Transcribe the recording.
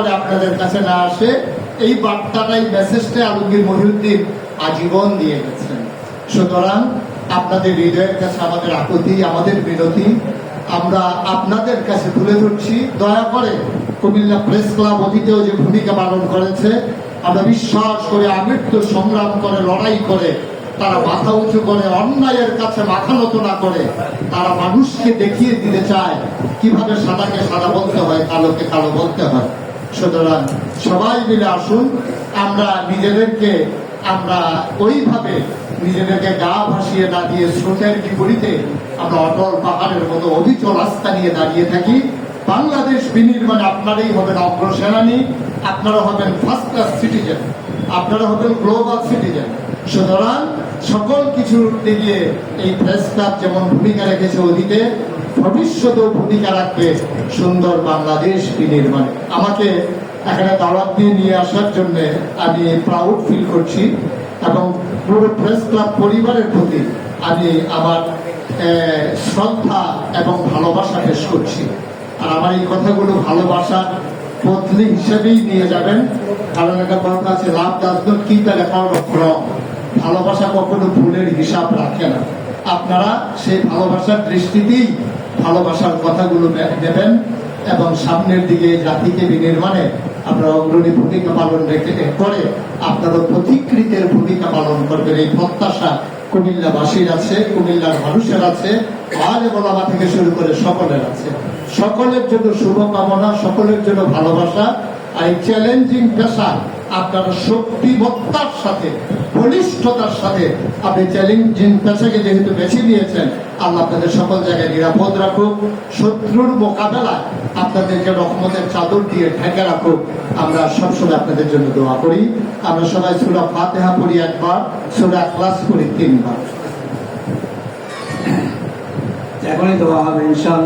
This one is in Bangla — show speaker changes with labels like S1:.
S1: করে আপনাদের কাছে না আসে, এই বার্তাটাই মেসেজটা আলমগীর মহিউদ্দিন আজীবন দিয়ে গেছেন। সুতরাং আপনাদের হৃদয়ের কাছে আমাদের আকুতি, আমাদের বিনতি, আমরা আপনাদের কাছে তুলে ধরছি। দয়া করে কুমিল্লা প্রেস ক্লাব অতীতেও যে ভূমিকা পালন করেছে, আমরা বিশ্বাস করে আমৃত্যু সংগ্রাম করে, লড়াই করে, তারা মাথা উঁচু করে, অন্যায়ের কাছে মাথা নত না করে, তারা মানুষকে দেখিয়ে দিতে চায়। কীভাবে সাদাকে সাদা বলতে হয়, কালোকে কালো বলতে হয়? সুতরাং সবাই মিলে আসুন, আমরা নিজেদেরকে, আমরা ওইভাবে নিজেদেরকে গা ভাসিয়ে দাঁড়িয়ে স্রোতের বিপরীতে আমরা অটল পাহাড়ের মতো অবিচল রাস্তা নিয়ে দাঁড়িয়ে থাকি। বাংলাদেশ বিনির্মাণে আপনারাই হবেন অগ্রসেনানী আপনারা হবেন ফার্স্ট ক্লাস সিটিজেন আপনারা হবেন গ্লোবাল সিটিজেন সুতরাং সকল কিছুর দিকে এই প্রেস ক্লাব যেমন ভূমিকা রেখেছে অতীতে, ভবিষ্যতেও ভূমিকা রাখবে সুন্দর বাংলাদেশ বিনির্মাণে। আমাকে এখানে দাওয়াত দিয়ে নিয়ে আসার জন্য আমি প্রাউড ফিল করছি এবং পুরো প্রেস ক্লাব পরিবারের প্রতি আমি আমার শ্রদ্ধা এবং ভালোবাসা পেশ করছি। আর আমার এই কথাগুলো ভালোবাসা পত্নী হিসেবেই নিয়ে যাবেন। কারণ একটা কথা আছে, লাভ দাস কি তাহলে রং ভালোবাসা কখনো ভুলের হিসাব রাখে না। আপনারা সেই ভালোবাসার দৃষ্টিতেই ভালোবাসার কথাগুলো দেবেন। এবং সামনের দিকে জাতিকে বিনির্মাণে আপনারা অগ্রণী ভূমিকা পালন রেখে করে আপনারা প্রতিকৃতের ভূমিকা পালন করবেন। এই প্রত্যাশা কুমিল্লাবাসীর আছে, কুমিল্লার মানুষের আছে আজ বলামা থেকে শুরু করে সকলের আছে। সকলের জন্য শুভকামনা, সকলের জন্য ভালোবাসা, আর এই চ্যালেঞ্জিং পেশা আপনারা শক্তিমত্তার সাথে, বলিষ্ঠতার সাথে আপনি চ্যালেঞ্জিং পেশাকে যেহেতু বেছে নিয়েছেন, আল্লাহ আপনাদের সকল জায়গায় নিরাপদ রাখুক, শত্রুর মোকাবেলায় আপনাদেরকে রহমতের চাদর দিয়ে ঢেকে রাখুক। আমরা সবসময় আপনাদের জন্য দোয়া করি। আমরা সবাই সুরা ফাতেহা পড়ি একবার, সুরা ক্লাস করি তিনবার।
S2: এখনই দোয়া হবে, ইনশাআল্লাহ।